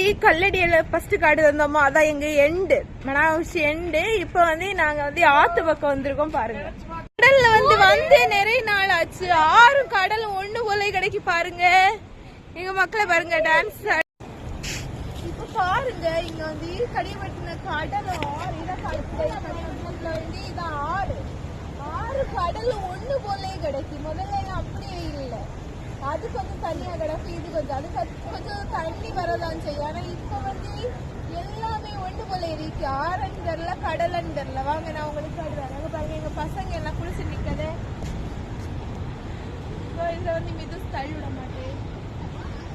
முன்னாடி கல்லடியில ஃபர்ஸ்ட் காடு வந்தோமோ அதான் எங்க எண்டு மனாவுசி எண்டு இப்ப வந்து நாங்க வந்து ஆத்து பக்கம் வந்திருக்கோம் பாருங்க. கடல்ல வந்து வந்து நிறைய நாள் ஆச்சு. ஆறு கடல் ஒண்ணு போல கிடைக்கு பாருங்க. எங்க மக்களை பாருங்க டான்ஸ் இப்ப பாருங்க இங்க வந்து கடியப்பட்டின கடலும் இதான் வந்து இதான் ஆறு. ஆறு கடல் ஒண்ணு போலே கிடைக்கு. முதல்ல அப்படியே இல்லை. அது கொஞ்சம் தனியா கிடக்கு இது கொஞ்சம். அது கொஞ்சம் தண்ணி வரதான் செய்யும். ஆனா இப்ப வந்து எல்லாமே ஒன்று போல இருக்கு. ஆறுன்னு தெரில கடலன்னு தெரில. வாங்க நான் உங்களுக்கு சொல்றேன் அங்க பாருங்க எங்க பசங்க எல்லாம் குளிச்சு நிக்கதே. இதுல வந்து மிது தள்ளி விட மாட்டேன்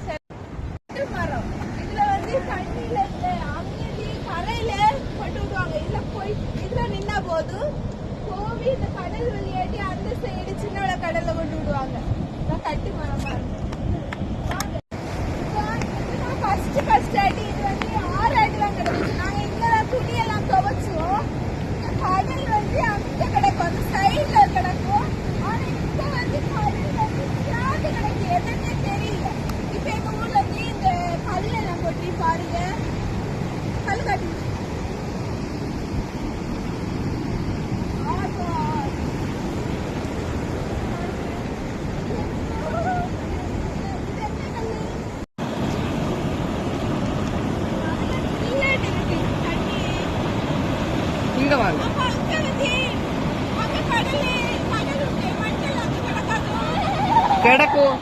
சரி மரம். இதுல வந்து தண்ணியில இல்ல. அங்கே கரையில கொண்டு விடுவாங்க. இதுல போய் இதுல நின்னா போதும். கோவி இந்த கடல் வெளியாட்டி அந்த சைடு சின்ன கடல்ல கொண்டு விடுவாங்க. கட்டி மரம் பாருங்க வாங்க. இதுதான் first first அடி. இது வந்து ஆறு அடிலாம் கிடந்துச்சு. நாங்க இங்கதான் துணியெல்லாம் துவைச்சோம். இந்த கடல் வந்து அங்க கிடக்கும். அந்த side ல கிடக்கும். ஆனா இங்க வந்து கடல் வந்து பிளாட் கிடக்கு. எதுன்னே தெரியல. இப்ப எங்க ஊர்ல வந்து இந்த கல்லெல்லாம் கொட்டி பாருங்க. கல் கட்டி. ஆமா. இது என்ன கல்லு? பின்னாடி இருக்கு தண்ணி. இங்க வாங்க அப்ப அங்க வந்து அங்க கடலு, கடல் இருக்கு. மண்ணெல்லாம் அங்க கிடக்காது. கிடக்கும்